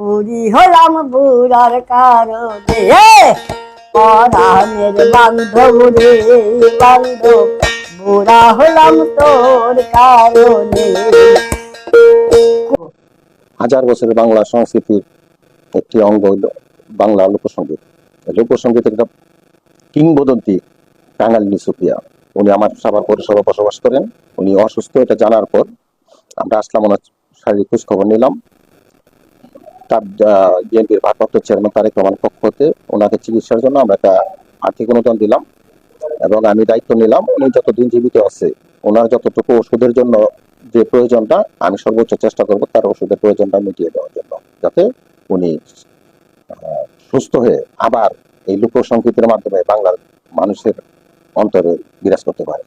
বুড়ি! হলাম বুড়ার কারণে। পরাণের বান্ধব রে, বান্ধব, বুড়া হলাম তোর কারণে। হাজার বছরের বাংলা সংস্কৃতির একটি অঙ্গ হইল বাংলা লোকসঙ্গীত। লোকসঙ্গীত একটা কিংবদন্তি টাঙ্গাইল সুফিয়া উনি আমার সাভার পৌরসভা বসবাস করেন। উনি অসুস্থ, এটা জানার পর আমরা আসলাম, ওনার শারীরিক খোঁজ খবর নিলাম। তার বিএনপির ভারপ্রাপ্ত চেয়ারম্যান তারেক রহমান পক্ষ হতে ওনাকে চিকিৎসার জন্য আমরা একটা আর্থিক অনুদান দিলাম এবং আমি দায়িত্ব নিলাম, উনি যতদিন জীবিত আছে, ওনার যতটুকু ওষুধের জন্য যে প্রয়োজনটা, আমি সর্বোচ্চ চেষ্টা করব তার ওষুধের প্রয়োজনটা মিটিয়ে দেওয়ার জন্য, যাতে উনি সুস্থ হয়ে আবার এই লোকসংগীতের মাধ্যমে বাংলার মানুষের অন্তরে বিরাজ করতে পারে।